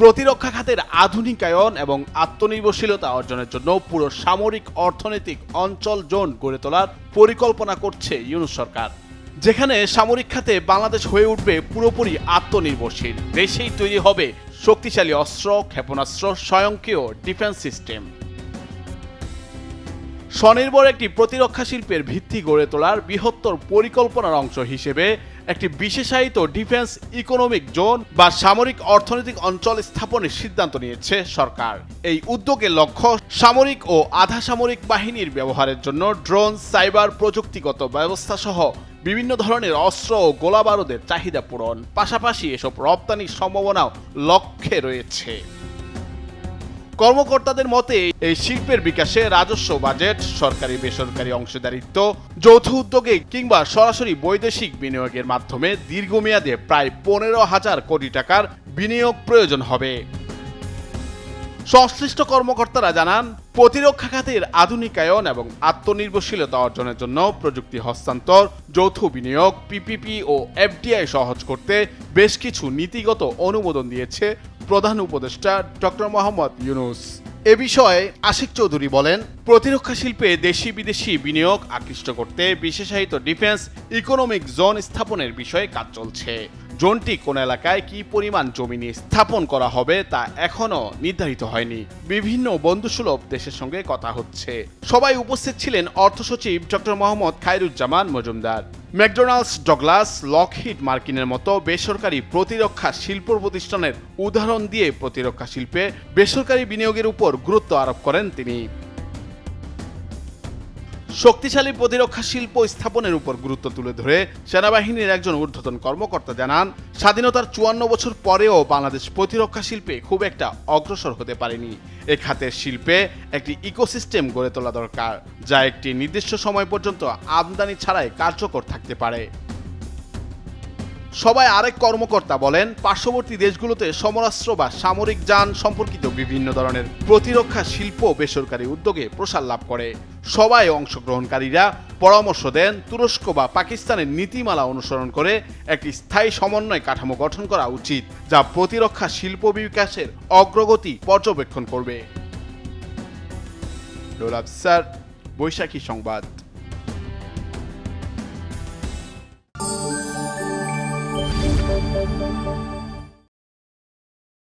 প্রতিরক্ষা খাতের আধুনিকায়ন এবং আত্মনির্ভরশীলতা অর্জনের জন্য পুরো সামরিক অর্থনৈতিক অঞ্চল জোন গড়ে তোলার পরিকল্পনা করছে ইউনুস সরকার। যেখানে সামরিক খাতে বাংলাদেশ হয়ে উঠবে পুরোপুরি আত্মনির্ভরশীল। দেশেই তৈরি হবে শক্তিশালী অস্ত্র, ক্ষেপণাস্ত্র, স্বয়ংক্রিয় ডিফেন্স সিস্টেম। স্বনির্ভর একটি প্রতিরক্ষা শিল্পের ভিত্তি গড়ে তোলার বৃহত্তর পরিকল্পনার অংশ হিসেবে একটি বিশেষায়িত ডিফেন্স ইকোনমিক জোন বা সামরিক অর্থনৈতিক অঞ্চল স্থাপনের সিদ্ধান্ত নিয়েছে সরকার। এই উদ্যোগের লক্ষ্য সামরিক ও আধা সামরিক বাহিনীর ব্যবহারের জন্য ড্রোন, সাইবার প্রযুক্তিগত ব্যবস্থা সহ বিভিন্ন ধরনের অস্ত্র ও গোলাবারুদের চাহিদা পূরণ। পাশাপাশি এসব রপ্তানির সম্ভাবনাও লক্ষ্যে রয়েছে। কর্মকর্তাদের মতে, এই শিল্পের বিকাশে রাজস্ব, বাজেট, সরকারি, বেসরকারি অংশীদারিত্ব, যৌথ উদ্যোগে কিংবা সরাসরি বৈদেশিক বিনিয়োগের মাধ্যমে দীর্ঘমেয়াদে প্রায় পনেরো হাজার কোটি টাকার বিনিয়োগ প্রয়োজন হবে। সংশ্লিষ্ট কর্মকর্তারা জানান, প্রতিরক্ষা খাতের আধুনিকায়ন এবং আত্মনির্ভরশীলতা অর্জনের জন্য প্রযুক্তি হস্তান্তর, যৌথ বিনিয়োগ পিপিপি ও এফডিআই সহজ করতে বেশ কিছু নীতিগত অনুমোদন দিয়েছে প্রধান উপদেষ্টা ডক্টর মোহাম্মদ ইউনুস। এ বিষয়ে আশিক চৌধুরী বলেন, প্রতিরক্ষা শিল্পে দেশি বিদেশি বিনিয়োগ আকৃষ্ট করতে বিশেষায়িত ডিফেন্স ইকোনমিক জোন স্থাপনের বিষয়ে কাজ চলছে। জোনটি কোন এলাকায় কি পরিমাণ জমি নিয়ে স্থাপন করা হবে তা এখনও নির্ধারিত হয়নি। বিভিন্ন বন্ধুসুলভ দেশের সঙ্গে কথা হচ্ছে। সবাই উপস্থিত ছিলেন অর্থ সচিব doctor Mohammad Khairuzzaman Majumdar. McDonnell, Douglas, Lockheed, মার্কিনের মতো বেসরকারি প্রতিরক্ষা শিল্প প্রতিষ্ঠানের উদাহরণ দিয়ে প্রতিরক্ষা শিল্পে বেসরকারি বিনিয়োগের উপর গুরুত্ব আরোপ করেন তিনি। শক্তিশালী প্রতিরক্ষা শিল্প স্থাপনের উপর গুরুত্ব তুলে ধরে সেনাবাহিনীর একজন ঊর্ধ্বতন কর্মকর্তা জানান, স্বাধীনতার চুয়ান্ন বছর পরেও বাংলাদেশ প্রতিরক্ষা শিল্পে খুব একটা অগ্রসর হতে পারেনি। এ খাতের শিল্পে একটি ইকোসিস্টেম গড়ে তোলা দরকার, যা একটি নির্দিষ্ট সময় পর্যন্ত আমদানি ছাড়াই কার্যকর থাকতে পারে। সবাই আরেক কর্মকর্তা বলেন, পার্শ্ববর্তী দেশগুলোতে সমরাস্ত্র বা সামরিক যান সম্পর্কিত বিভিন্ন ধরনের প্রতিরক্ষা শিল্প বেসরকারি উদ্যোগে প্রসার লাভ করে। সবাই অংশগ্রহণকারীরা পরামর্শ দেন, তুরস্ক বা পাকিস্তানের নীতিমালা অনুসরণ করে একটি স্থায়ী সমন্বয় কাঠামো গঠন করা উচিত, যা প্রতিরক্ষা শিল্প বিকাশের অগ্রগতি পর্যবেক্ষণ করবে। বৈশাখী সংবাদ।